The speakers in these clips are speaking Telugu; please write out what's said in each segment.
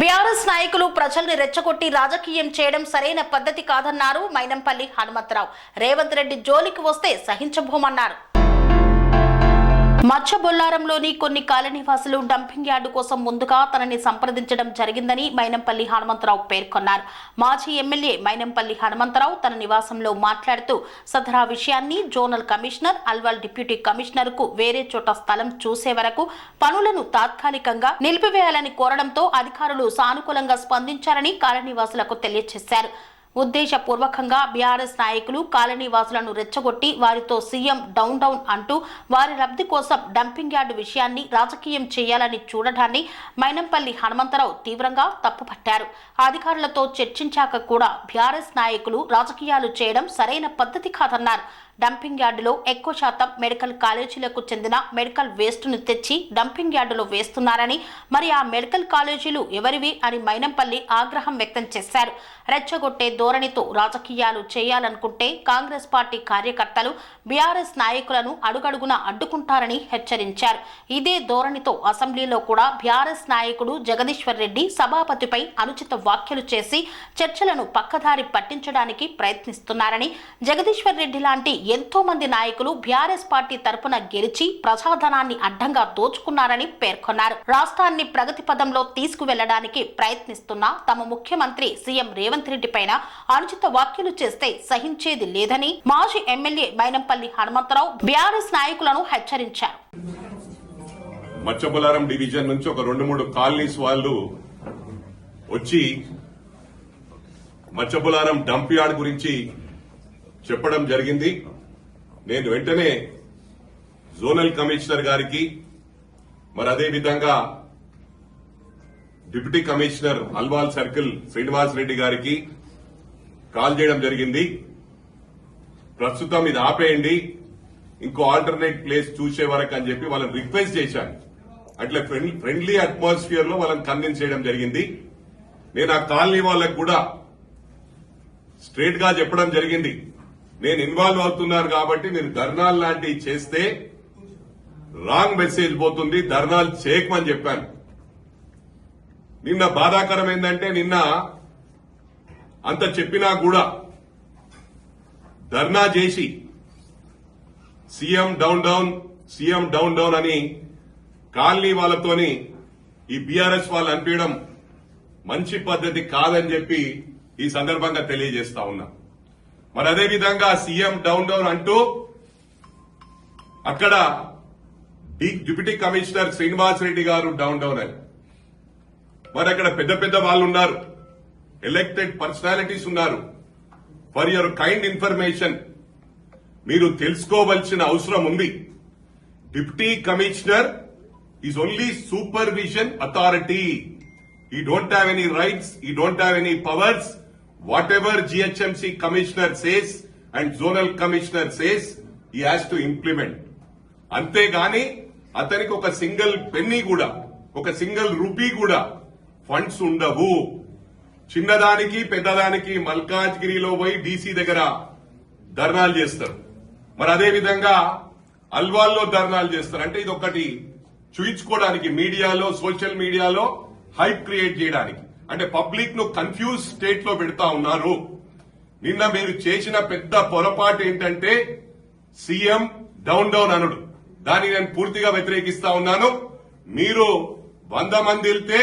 బీఆర్ఎస్ నాయకులు ప్రజల్ని రెచ్చగొట్టి రాజకీయం చేయడం సరైన పద్ధతి కాదన్నారు మైనంపల్లి హనుమంతరావు. రేవంత్ రెడ్డి జోలికి వస్తే సహించబోమన్నారు. మచ్చబొల్లారంలోని కొన్ని కాలనీవాసులు డంపింగ్ యార్డు కోసం ముందుగా తనని సంప్రదించడం జరిగిందని మైనంపల్లి హనుమంతరావు పేర్కొన్నారు. మాజీ ఎమ్మెల్యే మైనంపల్లి హనుమంతరావు తన నివాసంలో మాట్లాడుతూ సదరా విషయాన్ని జోనల్ కమిషనర్ అల్వాల్ డిప్యూటీ కమిషనర్కు వేరే చోట స్థలం చూసే వరకు పనులను తాత్కాలికంగా నిలిపివేయాలని కోరడంతో అధికారులు సానుకూలంగా స్పందించారని కాలనీవాసులకు తెలియజేశారు. ఉద్దేశపూర్వకంగా బీఆర్ఎస్ నాయకులు కాలనీ వాసులను రెచ్చగొట్టి వారితో సీఎం డౌన్ డౌన్ అంటూ వారి లబ్ధి కోసం డంపింగ్ యార్డు విషయాన్ని రాజకీయం చేయాలని చూడటాన్ని మైనంపల్లి హనుమంతరావు తీవ్రంగా తప్పుపట్టారు. అధికారులతో చర్చించాక కూడా బీఆర్ఎస్ నాయకులు రాజకీయాలు చేయడం సరైన పద్ధతి కాదన్నారు. డంపింగ్ యార్డులో ఎక్కువ శాతం మెడికల్ కాలేజీలకు చెందిన మెడికల్ వేస్ట్ను తెచ్చి డంపింగ్ యార్డులో వేస్తున్నారని మరి ఆ మెడికల్ కాలేజీలు ఎవరివి అని మైనంపల్లి ఆగ్రహం వ్యక్తం చేశారు. రెచ్చగొట్టే ధోరణితో రాజకీయాలు చేయాలనుకుంటే కాంగ్రెస్ పార్టీ కార్యకర్తలు బీఆర్ఎస్ నాయకులను అడుగడుగున అడ్డుకుంటారని హెచ్చరించారు. ఇదే ధోరణితో అసెంబ్లీలో కూడా బీఆర్ఎస్ నాయకుడు జగదీశ్వర్ రెడ్డి సభాపతిపై అనుచిత వ్యాఖ్యలు చేసి చర్చలను పక్కదారి పట్టించడానికి ప్రయత్నిస్తున్నారని జగదీశ్వర్ రెడ్డి లాంటి ఎంతో మంది నాయకులు బీఆర్ఎస్ పార్టీ తరపున గెలిచి ప్రజాధనాన్ని అడ్డంగా దోచుకున్నారని పేర్కొన్నారు. రాష్ట్రాన్ని ప్రగతి పదంలో తీసుకువెళ్ళడానికి ప్రయత్నిస్తున్న తమ ముఖ్యమంత్రి సీఎం రేవంత్ రెడ్డి పైన అనుచిత వ్యాఖ్యలు చేస్తే సహించేది లేదని మాజీ ఎమ్మెల్యే మైనంపల్లి హనుమంతరావు బీఆర్ఎస్ నాయకులను హెచ్చరించారు. మచ్చబులారం డివిజన్ నుంచి ఒక రెండు మూడు కాలనీస్ వాళ్ళు వచ్చి మచ్చబులారం డంప్ యార్డ్ గురించి చెప్పడం జరిగింది. నేను వెంటనే జోనల్ కమిషనర్ గారికి మరి అదే విధంగా deputy commissioner Alwal circle Srinivas Reddy గారికి కాల్ చేయడం జరిగింది. ప్రస్తుతం ఇది ఆపేయండి. ఇంకో ఆల్టర్నేట్ ప్లేస్ చూసే వరకు అని చెప్పి వాళ్ళని రిక్వెస్ట్ చేశాను. అట్లా ఫ్రెండ్లీ అట్మాస్ఫియర్లో వాళ్ళని కన్విన్స్ చేయడం జరిగింది. నేను ఆ కాలనీ వాళ్ళకు కూడా స్ట్రేట్గా చెప్పడం జరిగింది. నేను ఇన్వాల్వ్ అవుతున్నాను కాబట్టి మీరు ధర్నాలు లాంటివి చేస్తే రాంగ్ మెసేజ్ పోతుంది ధర్నాలు చేయకమని చెప్పాను. నిన్న బాధాకరం ఏంటంటే నిన్న అంత చెప్పినా కూడా ధర్నా చేసి CM down down CM down down అని కాలనీ వాళ్ళతోని ఈ బీఆర్ఎస్ వాళ్ళు అనిపించడం మంచి పద్ధతి కాదని చెప్పి ఈ సందర్భంగా తెలియజేస్తా ఉన్నా. మరి అదే విధంగా సీఎం డౌన్ డౌన్ అంటూ అక్కడ డిప్యూటీ కమిషనర్ శ్రీనివాస్ రెడ్డి గారు డౌన్ డౌన్ అని. మరి అక్కడ పెద్ద పెద్ద వాళ్ళు ఉన్నారు. ఎలక్టెడ్ పర్సనాలిటీస్ ఉన్నారు. ఫర్ యువర్ కైండ్ ఇన్ఫర్మేషన్ మీరు తెలుసుకోవలసిన అవసరం ఉంది. Deputy commissioner is only supervision authority. He don't have any rights he don't have any powers whatever GHMC commissioner says and zonal commissioner says he has to implement అంతేగాని అతనికి ఒక సింగిల్ పెన్నీ కూడా ఒక సింగిల్ రూపీ కూడా ఫండ్స్ ఉండవు. చిన్నదానికి పెద్దదానికి మల్కాజ్గిరిలో పోయి డీసీ దగ్గర ధర్నాలు చేస్తారు. మరి అదే విధంగా అల్వాల్లో ధర్నాలు చేస్తారు. అంటే ఇది ఒకటి చూయించుకోవడానికి మీడియాలో సోషల్ మీడియాలో హైప్ క్రియేట్ చేయడానికి. అంటే పబ్లిక్ను కన్ఫ్యూజ్ స్టేట్లో పెడతా ఉన్నారు. నిన్న మీరు చేసిన పెద్ద పొరపాటు ఏంటంటే సీఎం డౌన్ డౌన్ అనుడు. దాన్ని నేను పూర్తిగా వ్యతిరేకిస్తా ఉన్నాను. మీరు వంద మంది వెళ్తే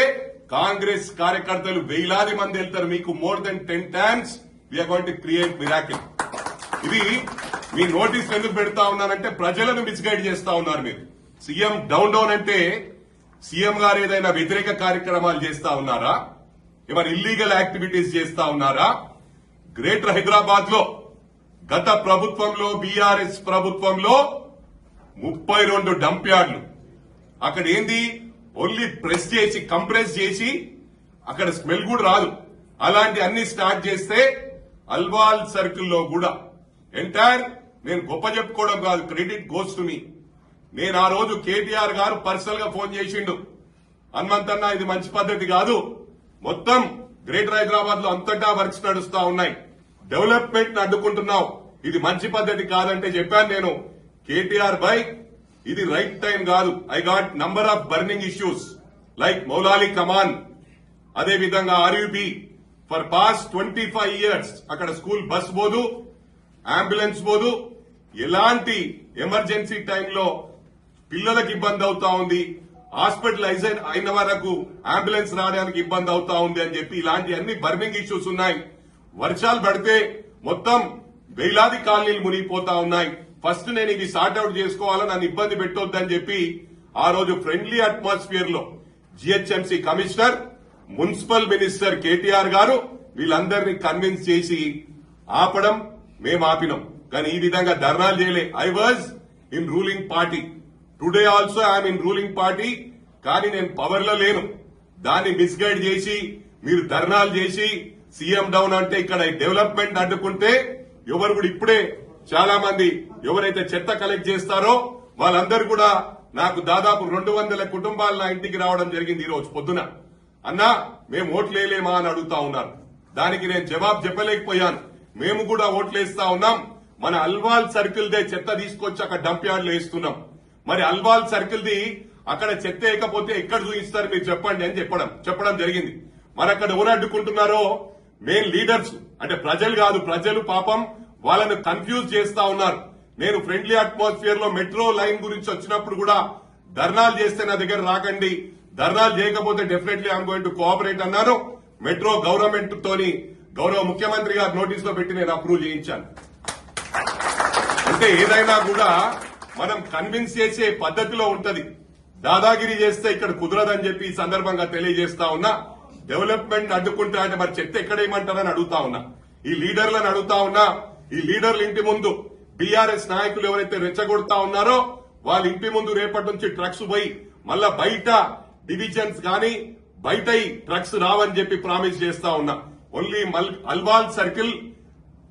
కాంగ్రెస్ కార్యకర్తలు వేలాది మంది వెళ్తారు. మీకు more than ten times we're going to create miracle ఇది మీ నోటీస్ ఎందుకు పెడతా ఉన్నారంటే ప్రజలను మిస్గైడ్ చేస్తా ఉన్నారు మీరు. సీఎం డౌన్ డౌన్ అంటే సీఎం గారు ఏదైనా వ్యతిరేక కార్యక్రమాలు చేస్తా ఉన్నారా? ఏమైనా ఇల్లీగల్ యాక్టివిటీస్ చేస్తా ఉన్నారా? గ్రేటర్ హైదరాబాద్లో గత ప్రభుత్వంలో బీఆర్ఎస్ ప్రభుత్వంలో ముప్పై రెండు డంప్ యార్డ్లు. అక్కడ ఏంది? ఓన్లీ ప్రెస్ చేసి కంప్రెస్ చేసి అక్కడ స్మెల్ కూడా రాదు. అలాంటి అన్ని స్టార్ట్ చేస్తే అల్వాల్ సర్కిల్లో కూడా. ఎంటైర్ నేను గొప్ప చెప్పుకోవడం కాదు క్రెడిట్ గోస్ టు మీ. నేను ఆ రోజు కేటీఆర్ గారు పర్సనల్గా ఫోన్ చేసిండు. హనుమంతన్న ఇది మంచి పద్ధతి కాదు. మొత్తం గ్రేటర్ హైదరాబాద్లో అంతటా వర్క్స్ నడుస్తా ఉన్నాయి. డెవలప్మెంట్ అడ్డుకుంటున్నావు. ఇది మంచి పద్ధతి కాదంటే చెప్పాను నేను. కేటీఆర్ బై ఇది రైట్ టైం కాదు. I got number of burning issues. Like Moulali కమాన్. అదే విధంగా RUB. For past twenty five years అక్కడ స్కూల్ బస్ పోదు అంబులెన్స్ పోదు ఎలాంటి ఎమర్జెన్సీ టైంలో పిల్లలకు ఇబ్బంది అవుతా ఉంది? హాస్పిటలైజ్ అయిన వరకు అంబులెన్స్ రావడానికి ఇబ్బంది అవుతా ఉంది అని చెప్పి ఇలాంటి అన్ని బర్నింగ్ ఇష్యూస్ ఉన్నాయి. వర్షాలు పడితే మొత్తం వేలాది కాలనీలు మునిగిపోతా ఉన్నాయి. ఫస్ట్ నేను ఇవి సార్ట్అవుట్ చేసుకోవాలని నన్ను ఇబ్బంది పెట్టొద్దని చెప్పి ఆ రోజు friendly అట్మాస్ఫియర్లో GHMC commissioner municipal minister KTR గారు వీళ్ళందరినీ కన్విన్స్ చేసి ఆపడం మేము ఆపినాం. కానీ ఈ విధంగా ధర్నాలు చేయలే. I was in ruling party today also I'm in ruling party కానీ నేను పవర్లో లేను. దాన్ని మిస్గైడ్ చేసి మీరు ధర్నాలు చేసి సీఎం డౌన్ అంటే ఇక్కడ డెవలప్మెంట్ అడ్డుకుంటే ఎవరు కూడా ఇప్పుడే చాలా మంది ఎవరైతే చెత్త కలెక్ట్ చేస్తారో వాళ్ళందరూ కూడా నాకు దాదాపు రెండు వందల కుటుంబాలు నా ఇంటికి రావడం జరిగింది ఈ రోజు పొద్దున. అన్నా మేము ఓట్లు వేయలేమా అని అడుగుతా ఉన్నారు. దానికి నేను జవాబు చెప్పలేకపోయాను. మేము కూడా ఓట్లు వేస్తా ఉన్నాం. మన అల్వాల్ సర్కిల్ దే చెత్త తీసుకొచ్చి అక్కడ డంప్ యార్డ్లు వేస్తున్నాం. మరి అల్వాల్ సర్కిల్ది అక్కడ చెత్త వేయకపోతే ఎక్కడ చూపిస్తారు మీరు చెప్పండి అని చెప్పడం చెప్పడం జరిగింది. మరి అక్కడ ఎవరు అడ్డుకుంటున్నారో మెయిన్ లీడర్స్ అంటే ప్రజలు కాదు ప్రజలు పాపం వాళ్ళను కన్ఫ్యూజ్ చేస్తా ఉన్నారు. నేను ఫ్రెండ్లీ అట్మాస్ఫియర్లో మెట్రో లైన్ గురించి వచ్చినప్పుడు కూడా ధర్నాలు చేస్తే నా దగ్గర రాకండి ధర్నాలు చేయకపోతే definitely I'm going to cooperate అన్నాను. మెట్రో గవర్నమెంట్ తోని గౌరవ ముఖ్యమంత్రి గారు నోటీస్లో పెట్టి నేను అప్రూవ్ చేయించాను. అంటే ఏదైనా కూడా మనం కన్విన్స్ చేసే పద్ధతిలో ఉంటది. దాదాగిరి చేస్తే ఇక్కడ కుదరదని చెప్పి ఈ సందర్భంగా తెలియజేస్తా ఉన్నా. డెవలప్మెంట్ అడ్డుకుంటా అంటే మరి చెత్త ఎక్కడేయమంటారని అడుగుతా ఉన్నా. ఈ లీడర్లను అడుగుతా ఉన్నా. ఈ లీడర్ల ఇంటి ముందు బీఆర్ఎస్ నాయకులు ఎవరైతే రెచ్చగొడతా ఉన్నారో వాళ్ళ ఇంటి ముందు రేపటి నుంచి ట్రక్స్ పోయి మళ్ళా బయట డివిజన్స్ గాని బయట ట్రక్స్ రావని చెప్పి ప్రామిస్ చేస్తా ఉన్నా. ఓన్లీ అల్వాల్ సర్కిల్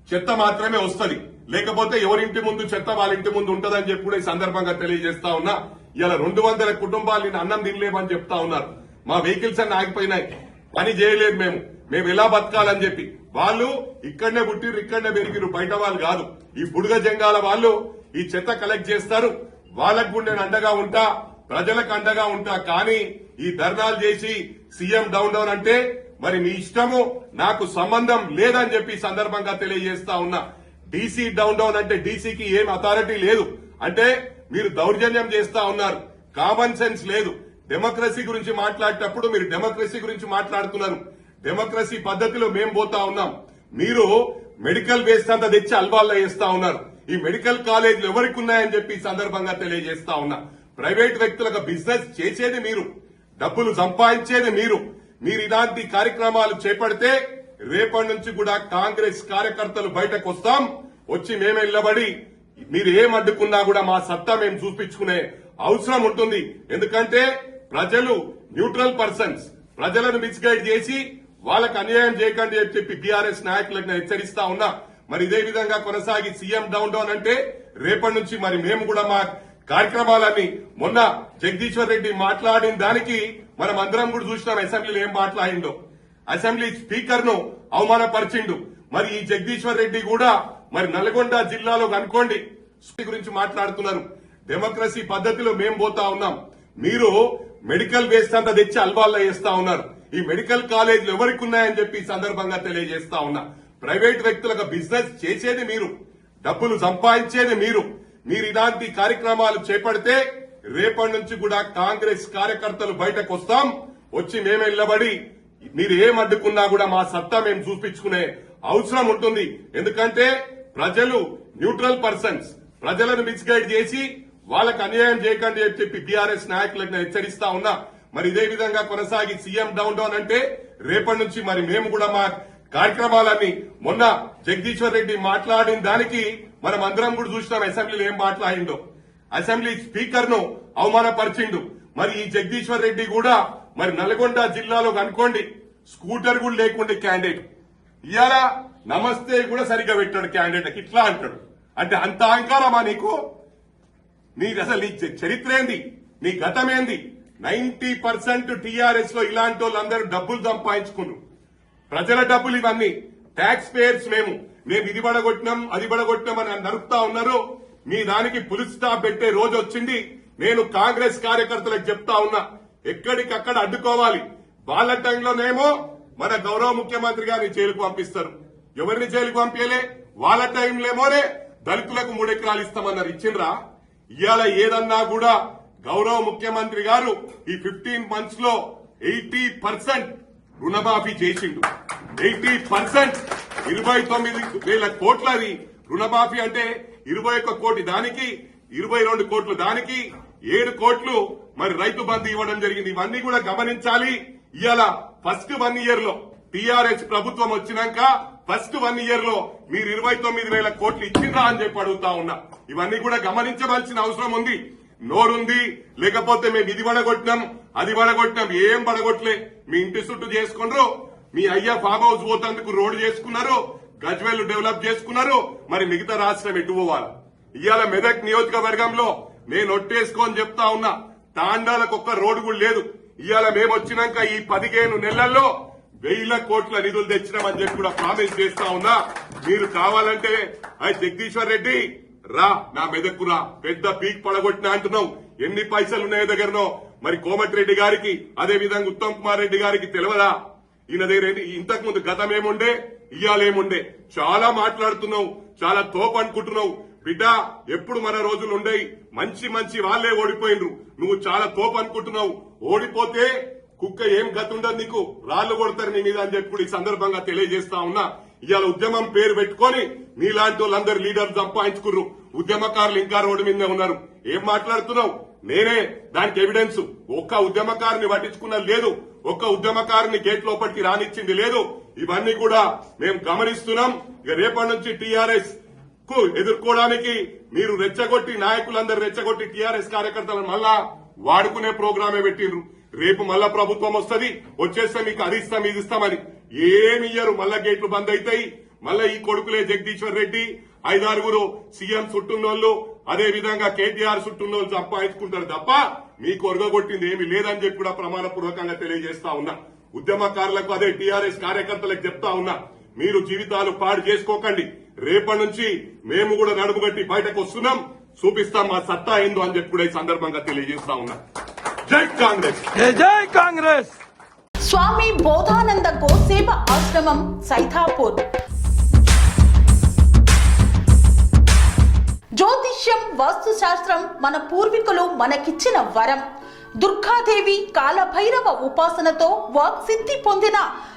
చెత్త మాత్రమే వస్తుంది. లేకపోతే ఎవరింటి ముందు చెత్త వాళ్ళ ఇంటి ముందు ఉంటదని చెప్పి కూడా ఈ సందర్భంగా తెలియజేస్తా ఉన్నా. ఇలా రెండు వందల కుటుంబాలు నేను అన్నం తినలేమని చెప్తా ఉన్నారు. మా వెహికల్స్ అన్ని ఆగిపోయినాయి. పని చేయలేదు మేము. మేము ఎలా బతకాలని చెప్పి. వాళ్ళు ఇక్కడనే పుట్టిరు ఇక్కడనే పెరిగిరు బయట వాళ్ళు కాదు. ఈ బుడుగ జంగాల వాళ్ళు ఈ చెత్త కలెక్ట్ చేస్తారు. వాళ్ళకు కూడా నేను అండగా ఉంటా. ప్రజలకు అండగా ఉంటా. కానీ ఈ ధర్నాలు చేసి సీఎం డౌన్ డౌన్ అంటే మరి మీ ఇష్టము నాకు సంబంధం లేదని చెప్పి సందర్భంగా తెలియజేస్తా ఉన్నా. డీసీ డౌన్ డౌన్ అంటే డీసీకి ఏం అథారిటీ లేదు. అంటే మీరు దౌర్జన్యం చేస్తా ఉన్నారు. కామన్ సెన్స్ లేదు. డెమోక్రసీ గురించి మాట్లాడేటప్పుడు మీరు డెమోక్రసీ గురించి మాట్లాడుతున్నారు. డెమోక్రసీ పద్ధతిలో మేం పోతా ఉన్నాం. మీరు మెడికల్ వేస్ట్ అంతా తెచ్చి అల్వాల్లో వేస్తా ఉన్నారు. ఈ మెడికల్ కాలేజీలు ఎవరికి ఉన్నాయని చెప్పి సందర్భంగా తెలియజేస్తా ఉన్నా. ప్రైవేట్ వ్యక్తులకు బిజినెస్ చేసేది మీరు. డబ్బులు సంపాదించేది మీరు. మీరు ఇలాంటి కార్యక్రమాలు చేపడితే రేపటి నుంచి కూడా కాంగ్రెస్ కార్యకర్తలు బయటకు వస్తాం. వచ్చి మేము నిలబడి మీరు ఏం అడ్డుకున్నా కూడా మా సత్తా మేము చూపించుకునే అవసరం ఉంటుంది. ఎందుకంటే ప్రజలు న్యూట్రల్ పర్సన్స్. ప్రజలను మిస్గైడ్ చేసి వాళ్ళకు అన్యాయం చేయకండి అని చెప్పి బీఆర్ఎస్ నాయకులకు నేను హెచ్చరిస్తా ఉన్నా. మరి ఇదే విధంగా కొనసాగి సీఎం డౌన్ డౌన్ అంటే రేపటి నుంచి మరి మేము కూడా మా కార్యక్రమాలన్నీ మొన్న జగదీశ్వర్ రెడ్డి మాట్లాడిన దానికి మనం అందరం కూడా చూసినాం. అసెంబ్లీలో ఏం మాట్లాడిండో అసెంబ్లీ స్పీకర్ను అవమానపరిచిండు. మరి ఈ జగదీశ్వర్ రెడ్డి కూడా మరి నల్గొండ జిల్లాలో కనుకోండి గురించి మాట్లాడుతున్నారు. డెమోక్రసీ పద్ధతిలో మేం పోతా ఉన్నాం. మీరు మెడికల్ వేస్ట్ అంతా తెచ్చి అల్వాల్లో వేస్తా ఉన్నారు. ఈ మెడికల్ కాలేజీలు ఎవరికి ఉన్నాయని చెప్పి సందర్భంగా తెలియజేస్తా ఉన్నా. ప్రైవేట్ వ్యక్తులకు బిజినెస్ చేసేది మీరు. డబ్బులు సంపాదించేది మీరు. మీరు ఇలాంటి కార్యక్రమాలు చేపడితే రేపటి నుంచి కూడా కాంగ్రెస్ కార్యకర్తలు బయటకు వస్తాం. వచ్చి మేమే నిలబడి మీరు ఏం అడ్డుకున్నా కూడా మా సత్తా మేము చూపించుకునే అవసరం ఉంటుంది. ఎందుకంటే ప్రజలు న్యూట్రల్ పర్సన్స్. ప్రజలను మిస్గైడ్ చేసి వాళ్ళకు అన్యాయం చేయకండి అని చెప్పి బీఆర్ఎస్ నాయకులకు హెచ్చరిస్తా ఉన్నా. మరి ఇదే విధంగా కొనసాగి సీఎం డౌన్ డౌన్ అంటే రేపటి నుంచి మరి మేము కూడా మా కార్యక్రమాలన్నీ మొన్న జగదీశ్వర్ రెడ్డి మాట్లాడిన దానికి మనం అందరం కూడా చూసినాం అసెంబ్లీలో ఏం మాట్లాడిండో అసెంబ్లీ స్పీకర్ను అవమానపరిచిండు. మరి ఈ జగదీశ్వర్ రెడ్డి కూడా మరి నల్గొండ జిల్లాలో కనుకోండి స్కూటర్ కూడా లేకుండా క్యాండిడేట్. ఇవాళ నమస్తే కూడా సరిగ్గా పెట్టాడు క్యాండిడేట్ ఇట్లా అంటాడు. అంటే అంత అహంకారమా నీకు? నీ అసలు నీ చరిత్ర ఏంది? నీ గతం ఏంది? నైన్టీ పర్సెంట్ టీఆర్ఎస్లో ఇలాంటి వాళ్ళందరూ డబ్బులు సంపాదించుకున్నారు. ప్రజల డబ్బులు ఇవన్నీ. ట్యాక్స్ పేయర్స్ మేము. మేము ఇది పడగొట్టినాం అది పడగొట్టినాం అని నరుపుతా ఉన్నారు. మీ దానికి పులిస్ స్టాప్ పెట్టే రోజు వచ్చింది. నేను కాంగ్రెస్ కార్యకర్తలకు చెప్తా ఉన్నా. ఎక్కడికక్కడ అడ్డుకోవాలి. వాళ్ళ టైంలోనేమో మన గౌరవ ముఖ్యమంత్రి గారిని జైలుకు పంపిస్తారు. ఎవరిని జైలుకు పంపించలే వాళ్ళ టైంలోమోనే దళితులకు మూడెకరాలు ఇస్తామన్నారు. ఇచ్చిండ్రా? ఇవాళ ఏదన్నా కూడా గౌరవ ముఖ్యమంత్రి గారు ఈ ఫిఫ్టీన్ మంత్స్లో ఎయిటీ పర్సెంట్ రుణమాఫీ చేసిండు. Eighty percent! ఇరవై తొమ్మిది వేల కోట్లది రుణమాఫీ అంటే ఇరవై ఒక్క కోటి దానికి ఇరవై రెండు కోట్లు దానికి ఏడు కోట్లు మరి రైతు బంధు ఇవ్వడం జరిగింది. ఇవన్నీ కూడా గమనించాలి. ఇవాళ ఫస్ట్ వన్ ఇయర్లో టిఆర్ఎస్ ప్రభుత్వం వచ్చినాక ఫస్ట్ వన్ ఇయర్లో మీరు ఇరవై తొమ్మిది వేల కోట్లు ఇచ్చిండ్రా అని చెప్పి అడుగుతా ఉన్నా. ఇవన్నీ కూడా గమనించవలసిన అవసరం ఉంది. నోరుంది. లేకపోతే మేము ఇది పడగొట్టినాం అది పడగొట్టినాం ఏం పడగొట్టలే మీ ఇంటి చుట్టూ చేసుకున్నారు మీ అయ్యా ఫామ్ హౌస్ పోతందుకు రోడ్డు చేసుకున్నారు. గజ్వేల్ డెవలప్ చేసుకున్నారు. మరి మిగతా రాష్ట్రం ఎటు పోవాలి? ఇవాళ మెదక్ నియోజకవర్గంలో నేను ఒట్టేసుకోని చెప్తా ఉన్నా. తాండాలకు ఒక్క రోడ్డు కూడా లేదు. ఇవాళ మేము వచ్చినాక ఈ పదిహేను నెలల్లో వెయ్యిల కోట్ల నిధులు తెచ్చినామని చెప్పి కూడా ప్రామిస్ చేస్తా ఉన్నా. మీరు కావాలంటే అది జగదీశ్వర్ రెడ్డి రా నా మెదక్కు రా. పెద్ద పీక్ పడగొట్టిన అంటున్నావు. ఎన్ని పైసలు ఉన్నాయో దగ్గరనో. మరి కోమటిరెడ్డి గారికి అదే విధంగా ఉత్తమ్ కుమార్ రెడ్డి గారికి తెలియదా ఈయన దగ్గర ఇంతకు ముందు గతం ఏముండే ఇయ్యాలేముండే. చాలా మాట్లాడుతున్నావు. చాలా తోపు అనుకుంటున్నావు బిడ్డ ఎప్పుడు మన రోజులు ఉండేవి మంచి మంచి వాళ్ళే ఓడిపోయినరు నువ్వు చాలా తోపు అనుకుంటున్నావు ఓడిపోతే కుక్క ఏం గతి ఉండదు నీకు. రాళ్ళు కొడతారు నీ మీద అని చెప్పి కూడా ఈ సందర్భంగా తెలియజేస్తా ఉన్నా. ఇవాళ ఉద్యమం పేరు పెట్టుకొని నీలాంటి వాళ్ళందరు లీడర్ సంపాదించుకుర్రు. ఉద్యమకారులు ఇంకా రోడ్డు మీద ఉన్నారు. ఏం మాట్లాడుతున్నావు? నేనే. దానికి ఎవిడెన్స్. ఒక్క ఉద్యమకారుని పట్టించుకున్నది లేదు. ఒక్క ఉద్యమకారుని గేట్ లోపలికి రానిచ్చింది లేదు. ఇవన్నీ కూడా మేము గమనిస్తున్నాం. ఇక రేపటి నుంచి టీఆర్ఎస్ కు ఎదుర్కోవడానికి మీరు రెచ్చగొట్టి నాయకులందరూ రెచ్చగొట్టి టీఆర్ఎస్ కార్యకర్తలను మళ్ళా వాడుకునే ప్రోగ్రామే పెట్టిండ్రు. రేపు మళ్ళా ప్రభుత్వం వస్తుంది వచ్చేస్తే మీకు అది ఇస్తాం ఇది ఇస్తామని. ఏమి ఇయ్యరు మళ్ళా గేట్లు బంద్ అవుతాయి మళ్ళా ఈ కొడుకులే జగదీశ్వర్ రెడ్డి ఐదారుగురు సీఎం చుట్టున్నోళ్ళు అదే విధంగా కేటీఆర్ చుట్టున్నోళ్ళు సంపాదించుకుంటారు తప్ప మీకు ఒరగొట్టింది ఏమి లేదని చెప్పి కూడా ప్రమాణపూర్వకంగా తెలియజేస్తా ఉన్నా. ఉద్యమకారులకు అదే టీఆర్ఎస్ కార్యకర్తలకు చెప్తా ఉన్నా. మీరు జీవితాలు పాడు చేసుకోకండి. రేపటి నుంచి మేము కూడా నడుము కట్టి బయటకు వస్తున్నాం. చూపిస్తాం మా సత్తా ఏందో అని చెప్పి కూడా ఈ సందర్భంగా తెలియజేస్తా ఉన్నా. జై కాంగ్రెస్! జై జై కాంగ్రెస్! స్వామి బోధానంద గోసేవ ఆశ్రమం సైథాపూర్ జ్యోతిష్యం వాస్తుశాస్త్రం మన పూర్వీకులు మనకిచ్చిన వరం. దుర్గాదేవి కాలభైరవ ఉపాసనతో వాక్సిద్ధి పొందిన